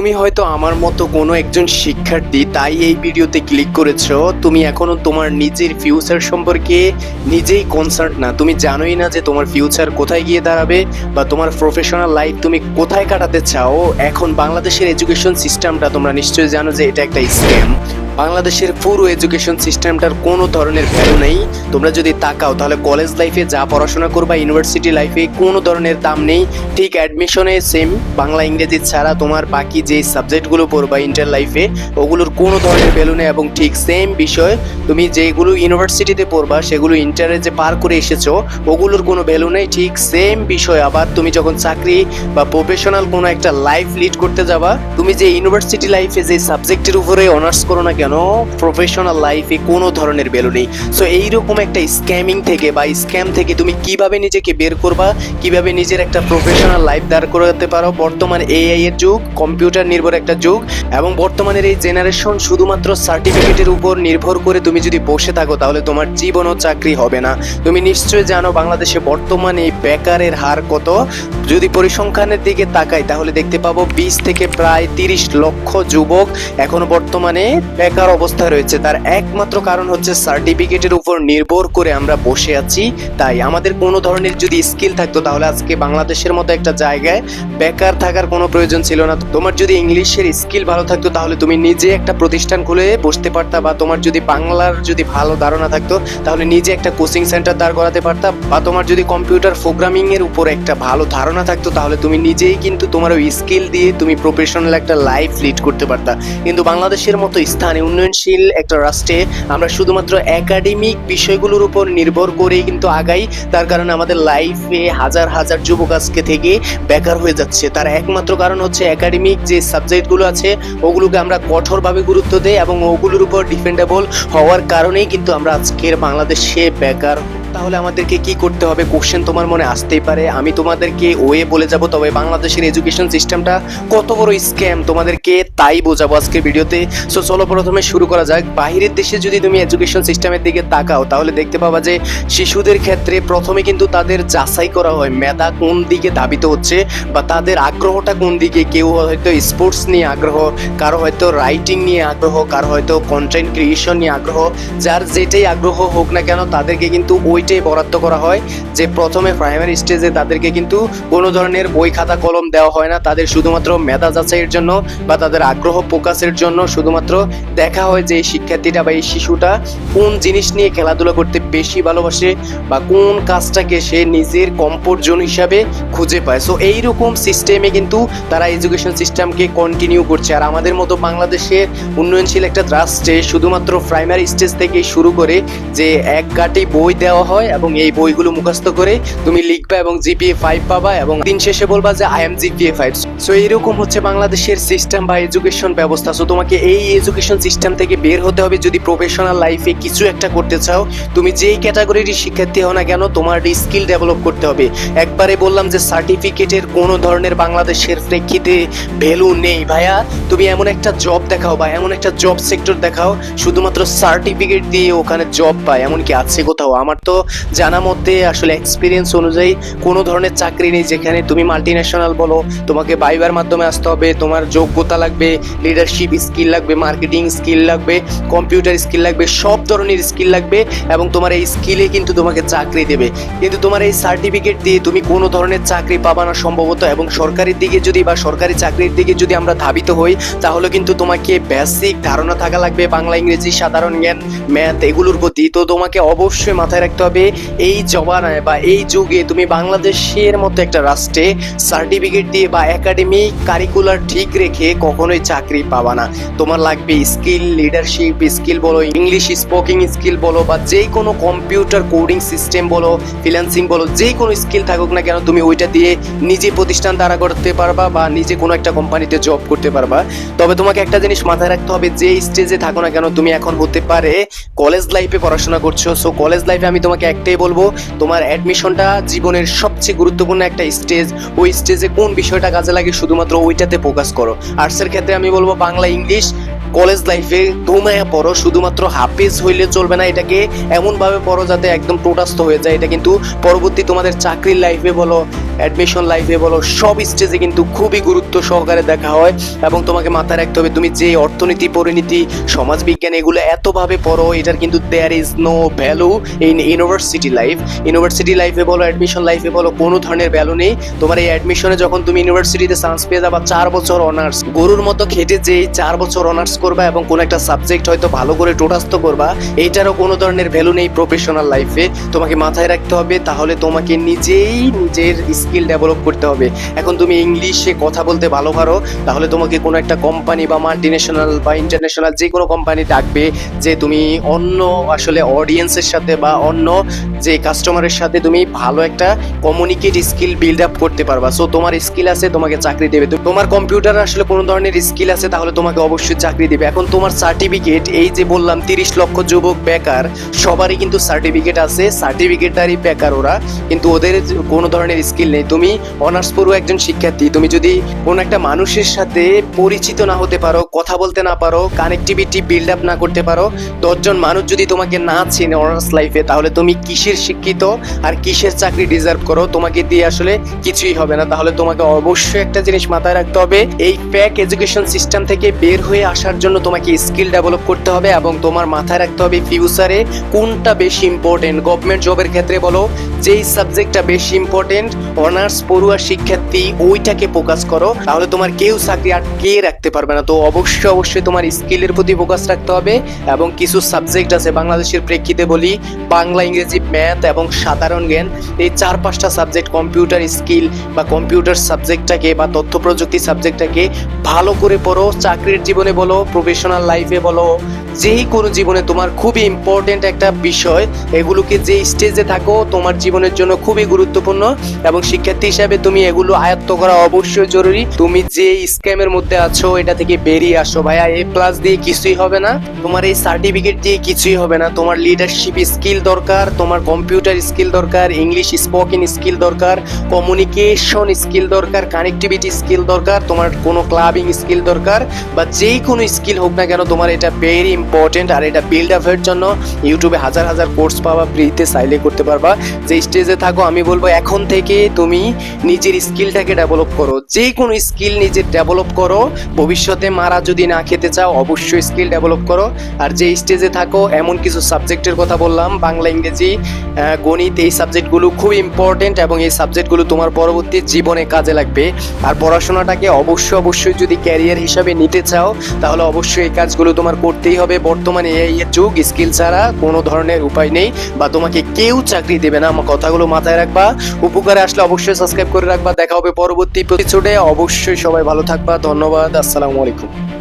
তুমি হয়তো আমার মতো কোনো একজন শিক্ষার্থী, তাই এই ভিডিওতে ক্লিক করেছ। তুমি এখনও তোমার নিজের ফিউচার সম্পর্কে নিজেই কনসার্ট না। তুমি জানোই না যে তোমার ফিউচার কোথায় গিয়ে দাঁড়াবে বা তোমার প্রফেশনাল লাইফ তুমি কোথায় কাটাতে চাও। এখন বাংলাদেশের এডুকেশন সিস্টেমটা তোমরা নিশ্চয়ই জানো যে এটা একটা স্ক্যাম বাংলাদেশের পুরো এডুকেশন সিস্টেমটার কোনো ধরনের ভ্যালু নেই। তোমরা যদি তাকাও, তাহলে কলেজ লাইফে যা পড়াশোনা করবা ইউনিভার্সিটি লাইফে কোনো ধরনের দাম নেই। ঠিক অ্যাডমিশনে সেম বাংলা, ইংরেজি ছাড়া তোমার বাকি যে সাবজেক্টগুলো পড়বা ইন্টার লাইফে ওগুলোর কোনো ধরনের ভ্যালু নেই এবং ঠিক সেম বিষয়, তুমি যেগুলো ইউনিভার্সিটিতে পড়বা, সেগুলো ইন্টারে যে পার করে এসেছ, ওগুলোর কোনো ভ্যালু নেই। ঠিক সেম বিষয়, আবার তুমি যখন চাকরি বা প্রফেশনাল কোনো একটা লাইফ লিড করতে যাবা, তুমি যে ইউনিভার্সিটি লাইফে যে সাবজেক্টের উপরে অনার্স করো না কেন প্রফেশনাল লাইফে কোনো ধরনের ভ্যালু নেই। সো এইরকম একটা স্ক্যামিং থেকে বা স্ক্যাম থেকে তুমি কীভাবে নিজেকে বের করবা, কীভাবে নিজের একটা প্রফেশনাল লাইফ দাঁড় করাতে পারো, বর্তমান এআই এর যুগ কম্পিউটার নির্ভর একটা যুগ, এবং বর্তমানের এই জেনারেশন শুধুমাত্র সার্টিফিকেটের উপর নির্ভর করে তুমি যদি বসে থাকো, তাহলে তোমার জীবনও চাকরি হবে না। তুমি নিশ্চয়ই জানো বাংলাদেশে বর্তমানে এই বেকারের হার কত। যদি পরিসংখ্যানের দিকে তাকাই, তাহলে দেখতে পাবো বিশ থেকে প্রায় তিরিশ লক্ষ যুবক এখনও বর্তমানে বেকার অবস্থায় রয়েছে। তার একমাত্র কারণ হচ্ছে সার্টিফিকেটের উপর নির্ভর করে আমরা বসে আছি। তাই আমাদের কোনো ধরনের যদি স্কিল থাকতো, তাহলে আজকে বাংলাদেশের মতো একটা জায়গায় বেকার থাকার কোনো প্রয়োজন ছিল না। তোমার যদি ইংলিশের স্কিল ভালো থাকতো, তাহলে তুমি নিজে একটা প্রতিষ্ঠান খুলে বসতে পারতা বা তোমার যদি বাংলার যদি ভালো ধারণা থাকতো, তাহলে নিজে একটা কোচিং সেন্টার দাঁড় করাতে পারতা বা তোমার যদি কম্পিউটার প্রোগ্রামিং এর উপর একটা ভালো ধারণা থাকতো, তাহলে তুমি নিজেই কিন্তু তোমার ওই স্কিল দিয়ে তুমি প্রফেশনাল একটা লাইফ লিড করতে পারতা। কিন্তু বাংলাদেশের মতো স্থানে উন্নয়নশীল একটা রাষ্ট্রে আমরা শুধুমাত্র একাডেমিক বিষয়গুলোর উপর নির্ভর করেই কিন্তু আগাই। তার কারণে আমাদের লাইফে হাজার হাজার যুবক আজকে থেকে বেকার হয়ে যাচ্ছে। তার একমাত্র কারণ হচ্ছে একাডেমিক যে সাবজেক্টগুলো আছে, ওগুলোকে আমরা কঠোরভাবে গুরুত্ব দেই এবং ওগুলোর উপর ডিপেন্ডেবল হওয়ার কারণেই কিন্তু আমরা আজকের বাংলাদেশে বেকার তাহলে আমাদেরকে কি করতে হবে? কোশ্চেন তোমার মনে আসতেই পারে। আমি তোমাদেরকে ওয়ে বলে যাব, তবে বাংলাদেশের এডুকেশন সিস্টেমটা কত বড় স্ক্যাম তোমাদেরকে তাই বোঝাবো আজকের ভিডিওতে। সো চলো প্রথমে শুরু করা যাক। বাইরের দেশে যদি তুমি এডুকেশন সিস্টেমের দিকে তাকাও, তাহলে দেখতে পাবা যে শিশুদের ক্ষেত্রে প্রথমে কিন্তু তাদের যাচাই করা হয়, মেধা কোন দিকে ধাবিত হচ্ছে বা তাদের আগ্রহটা কোন দিকে। কেউ হয়তো স্পোর্টস নিয়ে আগ্রহ, কারও হয়তো রাইটিং নিয়ে আগ্রহ, কারও হয়তো কন্টেন্ট ক্রিয়েশন নিয়ে আগ্রহ। যার যেটাই আগ্রহ হোক না কেন, তাদেরকে কিন্তু ওইটাই বরাদ্দ করা হয়, যে প্রথমে প্রাইমারি স্টেজে তাদেরকে কিন্তু কোনো ধরনের বই খাতা, কলম দেওয়া হয় না। তাদের শুধুমাত্র মেধা যাচাইয়ের জন্য বা তাদের আগ্রহ প্রকাশের জন্য শুধুমাত্র দেখা হয় যে এই শিক্ষার্থীটা বা এই শিশুটা কোন জিনিস নিয়ে খেলাধুলা করতে বেশি ভালোবাসে বা কোন কাজটাকে সে নিজের কমফোর্ট জোন হিসাবে খুঁজে পায়। সো এইরকম সিস্টেমে কিন্তু তারা এডুকেশন সিস্টেমকে কন্টিনিউ করছে। আর আমাদের মতো বাংলাদেশের উন্নয়নশীল একটা রাষ্ট্রে শুধুমাত্র প্রাইমারি স্টেজ থেকে শুরু করে যে এক গাটি বই দেওয়া হয় এবং এই বইগুলো মুখস্থ করে তুমি লিখবা এবং জিপিএ ফাইভ পাবা এবং দিন শেষে বলবা যে I am GPA five so এইরকম হচ্ছে বাংলাদেশের সিস্টেম বা এডুকেশন ব্যবস্থা। সো তোমাকে এই এডুকেশন সিস্টেম থেকে বের হতে হবে যদি প্রফেশনাল লাইফে কিছু একটা করতে চাও। তুমি যেই ক্যাটাগরির শিক্ষার্থী হও না কেন, তোমার স্কিল ডেভেলপ করতে হবে। একবারে বললাম যে সার্টিফিকেটের কোনো ধরনের বাংলাদেশের প্রেক্ষিতে ভ্যালু নেই। ভাইয়া, তুমি এমন একটা জব দেখাও বা এমন একটা জব সেক্টর দেখাও, শুধুমাত্র সার্টিফিকেট দিয়ে ওখানে জব পায়। এমন কি আছে কোথাও। আমার তো জানা মধ্যে আসলে এক্সপিরিয়েন্স অনুযায়ী কোনো ধরনের চাকরি নেই যেখানে তুমি মাল্টি ন্যাশনাল বলো, তোমাকে বাইবার মাধ্যমে আসতে হবে, তোমার যোগ্যতা লাগবে লিডারশিপ স্কিল লাগবে মার্কেটিং স্কিল লাগবে কম্পিউটার স্কিল লাগবে, সব ধরনের স্কিল লাগবে এবং তোমার এই স্কিলে কিন্তু তোমাকে চাকরি দেবে। কিন্তু তোমার এই সার্টিফিকেট দিয়ে তুমি কোনো ধরনের চাকরি পাবা না সম্ভবত এবং সরকারের দিকে যদি বা সরকারি চাকরির দিকে যদি আমরা ধাবিত হই, তাহলে কিন্তু তোমাকে বেসিক ধারণা থাকা লাগবে, বাংলা, ইংরেজি, সাধারণ জ্ঞান ম্যাথ এগুলোর প্রতি। তো তোমাকে অবশ্যই মাথায় রাখতে হবে এই জমানায় বা এই যুগে তুমি বাংলাদেশের মতো একটা রাষ্ট্রে সার্টিফিকেট দিয়ে বা একাডেমিক কারিকুলার ঠিক রেখে কখনোই চাকরি পাবা না। তোমার লাগবে স্কিল লিডারশিপ স্কিল বলো ইংলিশ স্পোকিং স্কিল বলো, বা যে কোনো কম্পিউটার কোডিং সিস্টেম বলো ফ্রিল্যান্সিং বলো, যে কোনো স্কিল থাকুক না কেন, তুমি ওইটা দিয়ে নিজে প্রতিষ্ঠান দাঁড়া করতে পারবা বা নিজে কোনো একটা কোম্পানিতে জব করতে পারবা। তবে তোমাকে একটা জিনিস মাথায় রাখতে হবে, যে স্টেজে থাকো না কেন, তুমি এখন হতে পারে কলেজ লাইফে পড়াশোনা করছ। সো কলেজ লাইফে আমি তোমাকে একটাই বলব, তোমার অ্যাডমিশনটা জীবনের সবচেয়ে গুরুত্বপূর্ণ একটা স্টেজ ওই স্টেজে কোন বিষয়টা কাজে লাগে শুধুমাত্র ওইটাতে ফোকাস করো। আর্টসের ক্ষেত্রে আমি বলব বাংলা ইংলিশ কলেজ লাইফে ঘুমায়া পড়ো, শুধুমাত্র হাফেজ হইলে চলবে না, এটাকে এমনভাবে পড়ো যাতে একদম টোটাস্থ হয়ে যায়। এটা কিন্তু পরবর্তী তোমাদের চাকরির লাইফে বলো অ্যাডমিশন লাইফে বলো, সব স্টেজে কিন্তু খুবই গুরুত্ব সহকারে দেখা হয় এবং তোমাকে মাথায় রাখতে হবে, তুমি যে অর্থনীতি, পরিণীতি, সমাজবিজ্ঞান এগুলো এতভাবে পড়ো, এটার কিন্তু there is no value in university life university লাইফে বলো অ্যাডমিশন লাইফে বলো, কোনো ধরনের ভ্যালু নেই। তোমার এই অ্যাডমিশনে যখন তুমি ইউনিভার্সিটিতে চান্স পেয়ে যাবা, চার বছর অনার্স গরুর মতো খেটে যে চার বছর অনার্স করবা এবং কোনো একটা সাবজেক্ট হয়তো ভালো করে টোটাস্থ করবা, এইটারও কোনো ধরনের ভ্যালু নেই প্রফেশনাল লাইফে তোমাকে মাথায় রাখতে হবে, তাহলে তোমাকে নিজেই নিজের স্কিল ডেভেলপ করতে হবে। এখন তুমি ইংলিশে কথা বলতে ভালো পারো, তাহলে তোমাকে কোনো একটা কোম্পানি বা মাল্টিনেশনাল বা ইন্টারন্যাশনাল যে কোনো কোম্পানি ডাকবে যে তুমি অন্য আসলে অডিয়েন্সের সাথে বা অন্য যে কাস্টমারের সাথে তুমি ভালো একটা কমিউনিকেট স্কিল বিল্ড আপ করতে পারবা। সো তোমার স্কিল আছে, তোমাকে চাকরি দেবে। তোমার কম্পিউটার আসলে কোনো ধরনের স্কিল আছে, তাহলে তোমাকে অবশ্যই চাকরি দেবে। এখন তোমার সার্টিফিকেট এই যে বললাম তিরিশ লক্ষ যুবক বেকার, সবারই কিন্তু সার্টিফিকেট আছে। সার্টিফিকেটটারই বেকার ওরা, কিন্তু ওদের কোনো ধরনের স্কিল নেই। তুমি অনার্স পড়ুয়া একজন শিক্ষার্থী, তুমি যদি কোনো একটা মানুষের সাথে পরিচিত না হতে পারো, কথা বলতে না পারো কানেক্টিভিটি বিল্ড আপ না করতে পারো, দশজন মানুষ যদি তোমাকে না চেনে অনার্স লাইফে তাহলে তুমি কিসের শিক্ষিত আর কিসের চাকরি ডিজার্ভ করো? তোমাকে দিয়ে আসলে কিছুই হবে না। তাহলে তোমাকে অবশ্যই একটা জিনিস মাথায় রাখতে হবে, এই প্যাক এডুকেশন সিস্টেম থেকে বের হয়ে আসার জন্য তোমাকে স্কিল ডেভেলপ করতে হবে এবং তোমার মাথায় রাখতে হবে ফিউচারে কোনটা বেশি ইম্পর্টেন্ট গভর্নমেন্ট জবের ক্ষেত্রে বলো, যেই সাবজেক্টটা বেশি ইম্পর্টেন্ট অনার্স পড়ুয়া শিক্ষার্থী, ওইটাকে ফোকাস করো, তাহলে তোমার কেউ চাকরি আটকে রাখতে পারবে না। তো অবশ্যই অবশ্যই তোমার স্কিলের প্রতি ফোকাস রাখতে হবে এবং কিছু সাবজেক্ট আছে, বাংলাদেশের প্রেক্ষিতে বলি, বাংলা, ইংরেজি ম্যাথ এবং সাধারণ জ্ঞান। এই চার পাঁচটা সাবজেক্ট কম্পিউটার স্কিল বা কম্পিউটার সাবজেক্টটাকে বা তথ্য প্রযুক্তি সাবজেক্টটাকে ভালো করে পড়ো, চাকরির জীবনে বলো প্রফেশনাল লাইফে বলো যেই কোনো জীবনে তোমার খুবই ইম্পর্টেন্ট একটা বিষয়, এগুলোকে যে স্টেজে থাকো, তোমার জীবনের জন্য খুবই গুরুত্বপূর্ণ এবং শিক্ষার্থী হিসাবে তুমি এগুলো আয়ত্ত করা অবশ্যই জরুরি। তুমি যে স্ক্যামের মধ্যে আছো, এটা থেকে বেরিয়ে আসো ভাইয়া। এ প্লাস দিয়ে কিছুই হবে না। তোমার এই সার্টিফিকেট দিয়ে কিছুই হবে না। তোমার লিডারশিপ স্কিল দরকার, তোমার কম্পিউটার স্কিল দরকার ইংলিশ স্পোকেন স্কিল দরকার কমিউনিকেশন স্কিল দরকার কানেক্টিভিটি স্কিল দরকার, তোমার কোনো ক্লাবিং স্কিল দরকার বা যেই কোনো স্কিল হোক না কেন, তোমার এটা ভেরি ইম্পর্টেন্ট আর এটা বিল্ড আপের জন্য ইউটিউবে হাজার হাজার কোর্স পাবা ফ্রিতে সাইলে করতে পারবা। যে স্টেজে থাকো, আমি বলব এখন থেকে তুমি নিজের স্কিলটাকে ডেভেলপ করো। যে কোনো স্কিল নিজের ডেভেলপ করো। ভবিষ্যতে মারা যদি না খেতে চাও, অবশ্যই স্কিল ডেভেলপ করো। আর যে স্টেজে থাকো, এমন কিছু সাবজেক্টের কথা বললাম, বাংলা, ইংরেজি গণিত, এই সাবজেক্টগুলো খুব ইম্পর্টেন্ট এবং এই সাবজেক্টগুলো তোমার পরবর্তী জীবনে কাজে লাগবে। আর পড়াশোনাটাকে অবশ্যই অবশ্যই যদি ক্যারিয়ার হিসাবে নিতে চাও, তাহলে অবশ্যই এই কাজগুলো তোমার করতেই হবে। বর্তমানে এই যুগ, স্কিল ছাড়া কোনো ধরনের উপায় নেই বা তোমাকে কেউ চাকরি দেবে না। আমার কথাগুলো মাথায় রাখবা। উপকারে আসলে অবশ্যই সাবস্ক্রাইব করে রাখবা। দেখা হবে পরবর্তী এপিসোডে অবশ্যই সবাই ভালো থাকবা। ধন্যবাদ। আসসালামু আলাইকুম।